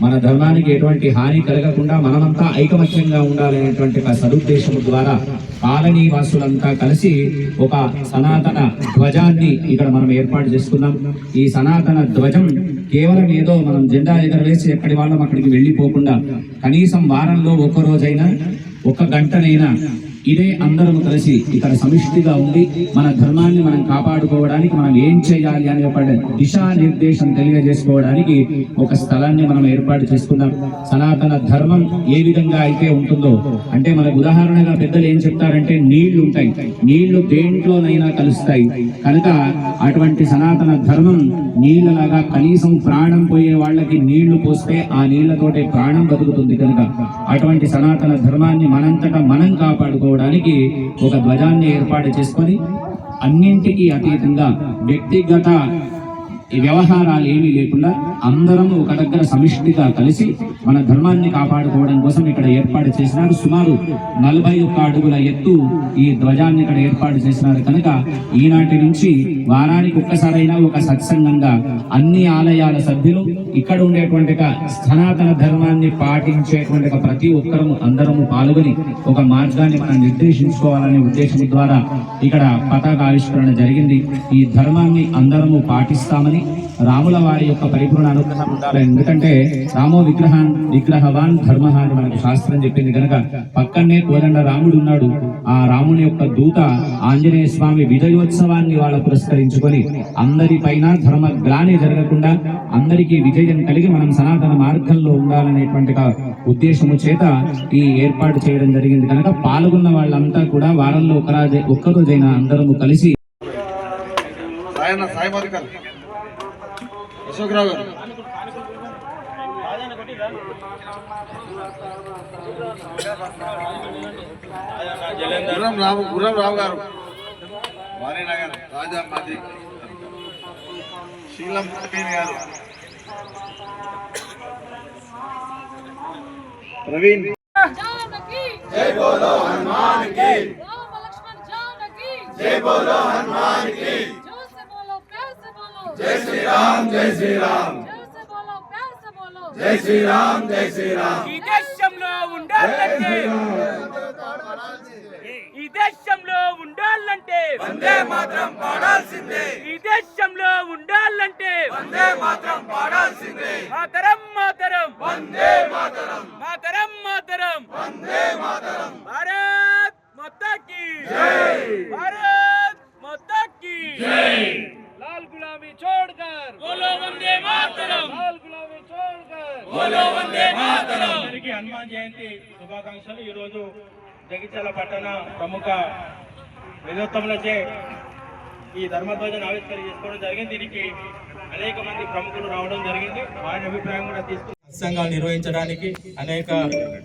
మన ధర్మానికి ఎటువంటి హాని కలగకుండా మనమంతా ఐకమత్యంగా ఉండాలనేటువంటి ఒక సదుద్దేశం ద్వారా కాలనీ వాసులంతా కలిసి ఒక సనాతన ధ్వజాన్ని ఇక్కడ మనం ఏర్పాటు చేసుకున్నాం. ఈ సనాతన ధ్వజం కేవలం ఏదో మనం జెండా ఎగరవేసి ఎక్కడి వాళ్ళం అక్కడికి వెళ్ళిపోకుండా కనీసం వారంలో ఒక్క రోజైనా ఒక గంటనైనా ఇదే అందరం కలిసి ఇక్కడ సమిష్టిగా ఉండి మన ధర్మాన్ని మనం కాపాడుకోవడానికి మనం ఏం చేయాలి అనే ఒక దిశానిర్దేశం తెలియజేసుకోవడానికి ఒక స్థలాన్ని మనం ఏర్పాటు చేసుకున్నాం. సనాతన ధర్మం ఏ విధంగా అయితే ఉంటుందో అంటే మనకు ఉదాహరణగా పెద్దలు ఏం చెప్తారంటే నీళ్ళు ఉంటాయి. నీళ్ళు దేంట్లోనైనా కలుస్తాయి. కనుక అటువంటి సనాతన ధర్మం నీళ్ళలాగా కనీసం ప్రాణం పోయే వాళ్ళకి నీళ్ళు పోస్తే ఆ నీళ్ళతోటే ప్రాణం బతుకుతుంది కనుక. అటువంటి సనాతన ధర్మాన్ని మనంతటా మనం కాపాడుకోవడం చేసుకోవడానికి ఒక ధ్వజాన్ని ఏర్పాటు చేసుకొని అన్నింటికీ అతీతంగా వ్యక్తిగత వ్యవహారాలు ఏమీ లేకుండా అందరం ఒక దగ్గర సమిష్టిగా కలిసి మన ధర్మాన్ని కాపాడుకోవడం కోసం ఇక్కడ ఏర్పాటు చేసినారు. సుమారు నలభై ఒక్క అడుగుల ఎత్తు ఈ ధ్వజాన్ని ఇక్కడ ఏర్పాటు చేసినారు. కనుక ఈనాటి నుంచి వారానికి ఒక్కసారైనా ఒక సత్సంగంగా అన్ని ఆలయాల సభ్యులు ఇక్కడ ఉండేటువంటి సనాతన ధర్మాన్ని పాటించేటువంటి ప్రతి ఒక్కరము అందరము పాల్గొని ఒక మార్గాన్ని మనం నిర్దేశించుకోవాలనే ఉద్దేశం ద్వారా ఇక్కడ పతాక ఆవిష్కరణ జరిగింది. ఈ ధర్మాన్ని అందరము పాటిస్తామని రాముల వారి యొక్క పరిపూర్ణ అనుగ్రహం ఉండాలి. ఎందుకంటే రామో విగ్రహాన్ విగ్రహవాన్ ధర్మ అని మనకు శాస్త్రం చెప్పింది కనుక పక్కనే కోదండ రాముడు ఉన్నాడు. ఆ రాముని యొక్క దూత ఆంజనేయ స్వామి విజయోత్సవాన్ని వాళ్ళ పురస్కరించుకొని అందరి పైన ధర్మ గ్లాని జరగకుండా అందరికీ విజయ కలిగి మనం సనాతన మార్గంలో ఉండాలనేటువంటి ఉద్దేశము చేత ఈ ఏర్పాటు చేయడం జరిగింది. కనుక పాల్గొన్న వాళ్ళంతా కూడా వారంలో ఒకరాజే ఒక్కరోజైన అందరము కలిసి సాయన్న సాయి గుర్రం రావు గారు. వాణినగర్ రాజా మాది శీలం ప్రవీణ్ గారు. ప్రవీణ్ जानकी जय बोलो हनुमान की राम लक्ष्मण जानकी जय बोलो हनुमान की जोर से बोलो प्यार से बोलो जय श्री राम जय श्री राम जोर से बोलो प्यार से बोलो जय श्री राम जय श्री राम ఈ దేశంలో ఉండాలంటే ఈ దేశంలో ఉండాలంటే వందే మాత్రం పాడాల్సిందే. ఈ దేశంలో ఉండాలంటే వందే మాత్రం పాడాల్సిందే. మాతరం మాతరం. వందే మాతరం. మాతరం మాతరం. వందే జగిత్యాల పట్టణ ప్రముఖ విధోత్తములచే ఈ ధర్మధ్వజను ఆవిష్కరణ చేసుకోవడం జరిగింది. దీనికి అనేక మంది ప్రముఖులు రావడం జరిగింది. వారి అభిప్రాయం కూడా తీసుకు సత్సంగాలు నిర్వహించడానికి అనేక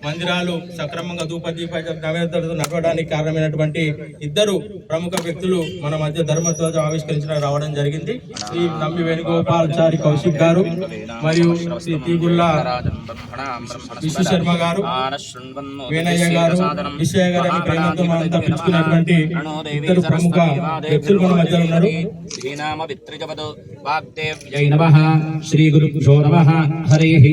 మందిరాలు సక్రమంగా ధూపదీప నైవేద్యాలతో నడవడానికి కారణమైనటువంటి ఇద్దరు ప్రముఖ వ్యక్తులు మన మధ్య ధర్మధ్వజం ఆవిష్కరించడానికి రావడం జరిగింది. శ్రీ నమ్మి వేణుగోపాల్చారి కౌశిక్ గారు మరియు శ్రీ తీగుల్లా విశ్వ శర్మ గారు వేణయ్య గారు విశ్వయ్య గారు అని ప్రేమతో మనంతా పిలుచుకున్నటువంటి ఇద్దరు ప్రముఖ వ్యక్తులు మన మధ్య ఉన్నారు. శ్రీ గురు హరే హరి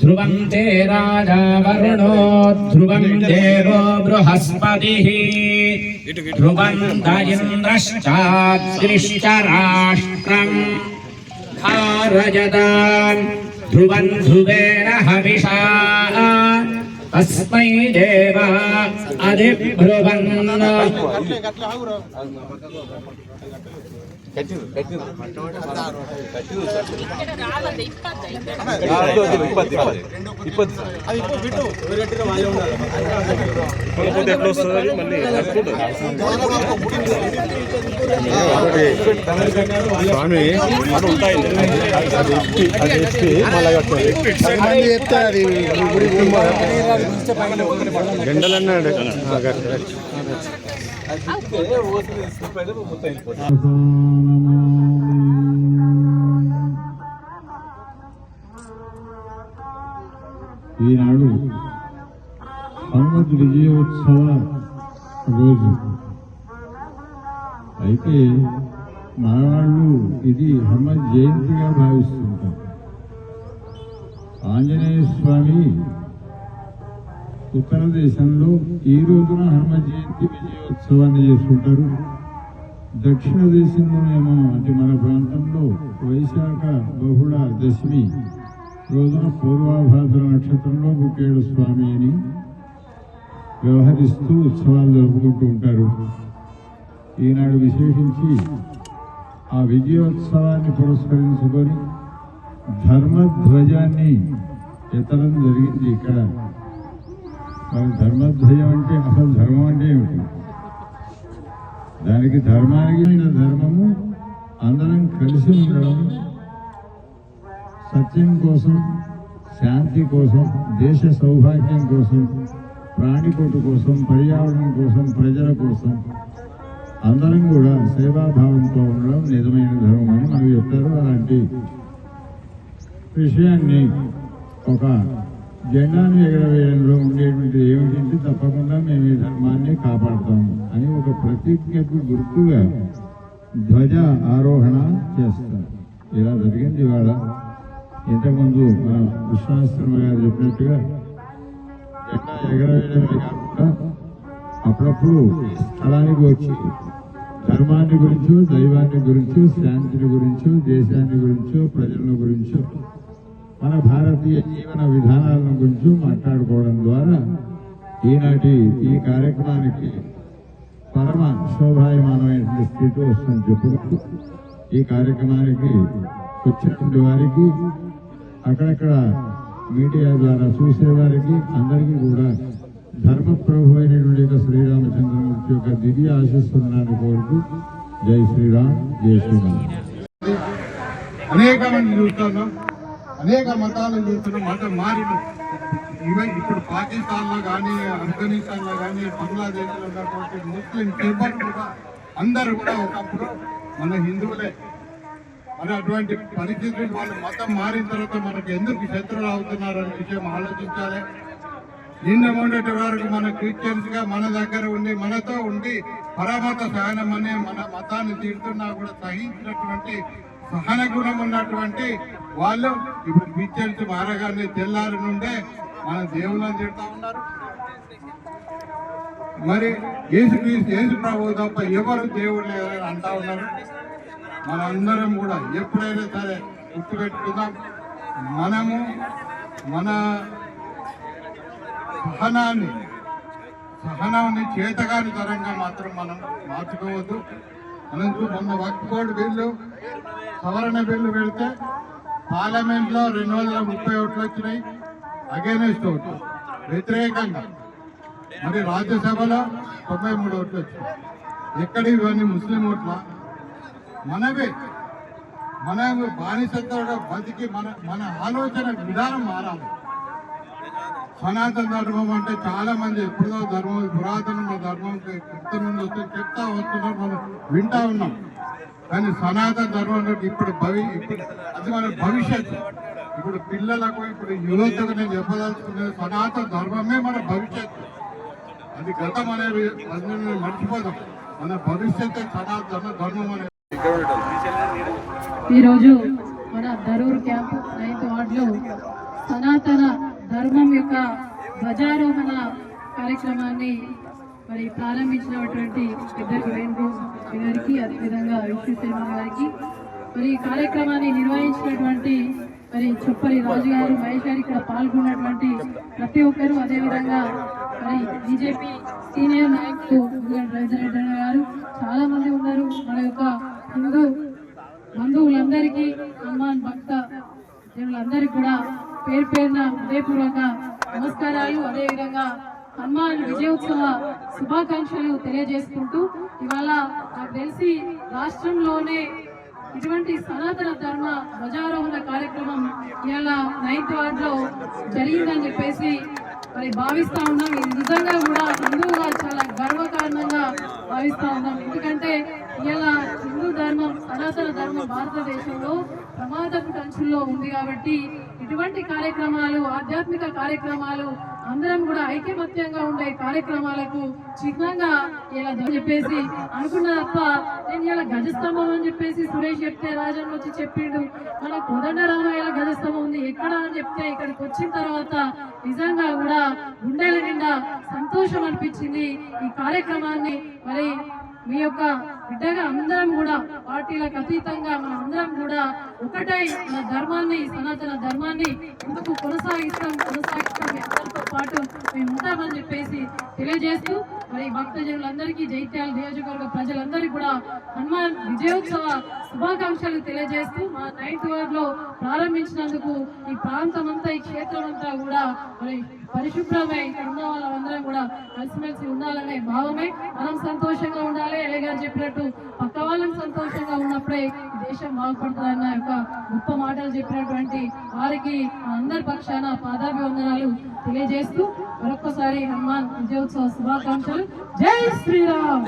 ధ్రువం తే రాజా వరుణో ధ్రువం దేవో బృహస్పతిः. ధ్రువం దయింద్రశ్చాగ్నిశ్చ రాష్ట్రం ధారయతాం అధిబ్రువన్ స్వామి అటు ఉంటాయి అది ఎత్తి అది? ఎత్తి మళ్ళీ కట్టాలి చెప్తే అది గుడి జెండలు అన్నాడు ఈనాడు సంవత్ విజయోత్సవ రోజు. అయితే మనవాళ్ళు ఇది హనుమత్ జయంతిగా భావిస్తుంటారు ఆంజనేయ స్వామి ఉత్తర దేశంలో ఈ రోజున హనుమత్ జయంతి విజయోత్సవాన్ని చేసుకుంటారు దక్షిణ దేశంలోనేమో అంటే మన ప్రాంతంలో వైశాఖ బహుళ దశమి. రోజున పూర్వాభాద్ర నక్షత్రంలో బుకేడు స్వామి అని వ్యవహరిస్తూ ఉత్సవాలు జరుపుకుంటూ ఉంటారు. ఈనాడు విశేషించి ఆ విజయోత్సవాన్ని పురస్కరించుకొని ధర్మధ్వజాన్ని ఎత్తడం జరిగింది ఇక్కడ. మరి ధర్మధ్వజం అంటే అసలు ధర్మం అంటే ఏమిటి? దానికి ధర్మానికి అయిన ధర్మము అందరం కలిసి ఉండడం సత్యం కోసం శాంతి కోసం దేశ సౌభాగ్యం కోసం ప్రాణికోటు కోసం పర్యావరణం కోసం ప్రజల కోసం అందరం కూడా సేవాభావంతో ఉండడం నిజమైన ధర్మం అని మనకు చెప్తారు. అలాంటి విషయాన్ని ఒక జెండాను ఎగరవేయడంలో ఉండేటువంటి ఏమిటంటే తప్పకుండా మేము ఈ ధర్మాన్ని కాపాడుతాము అని ఒక ప్రతిజ్ఞకు గుర్తుగా ధ్వజ ఆరోహణ చేస్తారు. ఇలా జరిగింది ఇవాళ. ఇంతకుముందు మన విశ్వాశ్రమ గారు చెప్పినట్టుగా కాకుండా అప్పుడప్పుడు స్థలానికి వచ్చి ధర్మాన్ని గురించో దైవాన్ని గురించో శాంతిని గురించో దేశాన్ని గురించో ప్రజల గురించో మన భారతీయ జీవన విధానాలను గురించి మాట్లాడుకోవడం ద్వారా ఈనాటి ఈ కార్యక్రమానికి పరమ శోభాయమానమైనటువంటి స్థితి వస్తుందని చెప్పుకుంటూ ఈ కార్యక్రమానికి వచ్చినటువంటి వారికి అక్కడక్కడ మీడియా ద్వారా చూసేవారికి అందరికీ కూడా ధర్మ ప్రభు అయినటువంటి యొక్క శ్రీరామచంద్రమూర్తి యొక్క దివ్య ఆశిస్తున్నాను కోరుకు జై శ్రీరామ్ జై శ్రీరామ్. అనేక మంది చూస్తున్నాం అనేక మతాలను చూస్తున్నాం మతం మారిన ఈవెన్ ఇప్పుడు పాకిస్తాన్లో కానీ ఆఫ్ఘనిస్తాన్లో కానీ బంగ్లాదేశ్లో ఉన్నటువంటి ముస్లిం టెంపర్ కూడా అందరూ కూడా ఒకప్పుడు మన హిందువులే. మరి అటువంటి పరిస్థితులు వాళ్ళు మతం మారిన తర్వాత మనకు ఎందుకు శత్రువులు అవుతున్నారు అనే విషయం ఆలోచించాలి. నిన్న మొన్నటి వరకు మన క్రిస్టియన్స్గా మన దగ్గర ఉండి మనతో ఉండి పరమత సహనం అనే మన మతాన్ని తీరుతున్నా కూడా సహించినటువంటి సహన గుణం ఉన్నటువంటి వాళ్ళు ఇప్పుడు క్రిస్టియన్స్ మారగానే తెల్లారి నుండే మన దేవుళ్ళని తిడుతూ ఉన్నారు. మరి ఏసు ఏసు ప్రభు తప్ప ఎవరు దేవుడు లేదని అంటా ఉన్నారు. మనందరం కూడా ఎప్పుడైనా సరే గుర్తుపెట్టుకుందాం. మనము మన సహనాన్ని సహనాన్ని చేతగాని తరంగా మాత్రం మనం మార్చుకోవద్దు. అనంతరం మొన్న వక్ఫ్ బోర్డు బిల్లు సవరణ బిల్లు పెడితే పార్లమెంట్లో రెండు వందల ముప్పై ఓట్లు వచ్చినాయి. అగేనెస్ట్ ఓట్లు వ్యతిరేకంగా. మరి రాజ్యసభలో తొంభై మూడు ఓట్లు వచ్చినాయి. ఎక్కడ ఇవన్నీ ముస్లిం ఓట్ల? మనమే మన బానిసత్వంలో బతికి మన మన ఆలోచన విధానం మారాలి. సనాతన ధర్మం అంటే చాలా మంది ఎప్పుడో ధర్మం పురాతన ధర్మం క్రితం నుండి చెప్తా వస్తున్నారు మనం వింటా ఉన్నాం. కానీ సనాతన ధర్మంలో ఇప్పుడు భవి ఇప్పుడు అది మన భవిష్యత్తు. ఇప్పుడు పిల్లలకు ఇప్పుడు యువతకు నేను చెప్పదలుచుకునేది సనాతన ధర్మమే మన భవిష్యత్తు. అది గతం అనేది మర్చిపోదాం. మన భవిష్యత్తు సనాతన ధర్మం అనేది ఈరోజు మన ధరూర్ క్యాంప్ నైన్త్ వార్డులో సనాతన ధర్మం యొక్క ధ్వజారోహణ కార్యక్రమాన్ని మరి ప్రారంభించినటువంటి ఇద్దరు వేణు గారికి అదేవిధంగా విశ్వశర్మ గారికి. మరి ఈ కార్యక్రమాన్ని నిర్వహించినటువంటి మరి చుప్పరి రాజు గారు మహేష్ గారు ఇక్కడ పాల్గొన్నటువంటి ప్రతి ఒక్కరు అదేవిధంగా మరి బీజేపీ సీనియర్ నాయకులు రవిచంద్ర గారు చాలా మంది ఉన్నారు మన యొక్క హిందూ బంధువులందరికీ హనుమాన్ భక్త జనులందరికీ కూడా పేరు పేరున హృదయపూర్వక నమస్కారాలు. అదేవిధంగా హనుమాన్ విజయోత్సవ శుభాకాంక్షలు తెలియజేసుకుంటూ ఇవాళ నాకు తెలిసి రాష్ట్రంలోనే ఇటువంటి సనాతన ధర్మ ధ్వజారోహణ కార్యక్రమం ఇవాళ నైన్త్ వార్డ్లో జరిగిందని చెప్పేసి మరి భావిస్తా ఉన్నాం. ఇది నిజంగా కూడా హిందువుగా చాలా గర్వకారణంగా భావిస్తా ఉన్నాం. ఎందుకంటే ఇలా హిందూ ధర్మం సనాతన ధర్మం భారతదేశంలో ప్రమాదపు టంచుల్లో ఉంది కాబట్టి ఇటువంటి కార్యక్రమాలు ఆధ్యాత్మిక కార్యక్రమాలు అందరం కూడా ఐక్యమత్యంగా ఉండే కార్యక్రమాలకు చిహ్నంగా ఇలా చెప్పేసి అనుకున్నా తప్ప నేను ఇలా గజస్తంభం అని చెప్పేసి సురేష్ చెప్తే రాజన్ వచ్చి చెప్పిండు. మన కోదండరామాయణ గజస్తంభం ఉంది ఎక్కడ అని చెప్తే ఇక్కడికి వచ్చిన తర్వాత నిజంగా కూడా గుండెల నిండా సంతోషం అనిపించింది ఈ కార్యక్రమాన్ని. మరి మీ యొక్క బిడ్డగా అందరం కూడా పార్టీలకు అతీతంగా మనం అందరం కూడా ఒకటై మన ధర్మాన్ని సనాతన ధర్మాన్ని ఎందుకు కొనసాగిస్తాం కొనసాగిస్తాం మీ అందరితో పాటు మేము ఉంటామని చెప్పేసి తెలియజేస్తూ మరి భక్తజనులందరికీ జైత్యాల నియోజకవర్గ ప్రజలందరికీ కూడా హనుమాన్ విజయోత్సవ శుభాకాంక్షలు తెలియజేస్తూ మా నైన్త్ వార్డ్లో ప్రారంభించినందుకు ఈ ప్రాంతం అంతా ఈ క్షేత్రం అంతా కూడా మరి పరిశుభ్రమై ఇక్కడ ఉన్న వాళ్ళందరం కూడా కలిసిమెలిసి ఉండాలనే భావమే. మనం సంతోషంగా ఉండాలి. ఎలే గారు చెప్పినట్టు పక్క వాళ్ళని సంతోషంగా ఉన్నప్పుడే దేశం బాగుపడుతుంది అన్న యొక్క గొప్ప మాటలు చెప్పినటువంటి వారికి అందరి పక్షాన పాదాభివందనాలు తెలియజేస్తూ మరొక్కసారి హనుమాన్ విజయోత్సవ శుభాకాంక్షలు. జై శ్రీరామ్!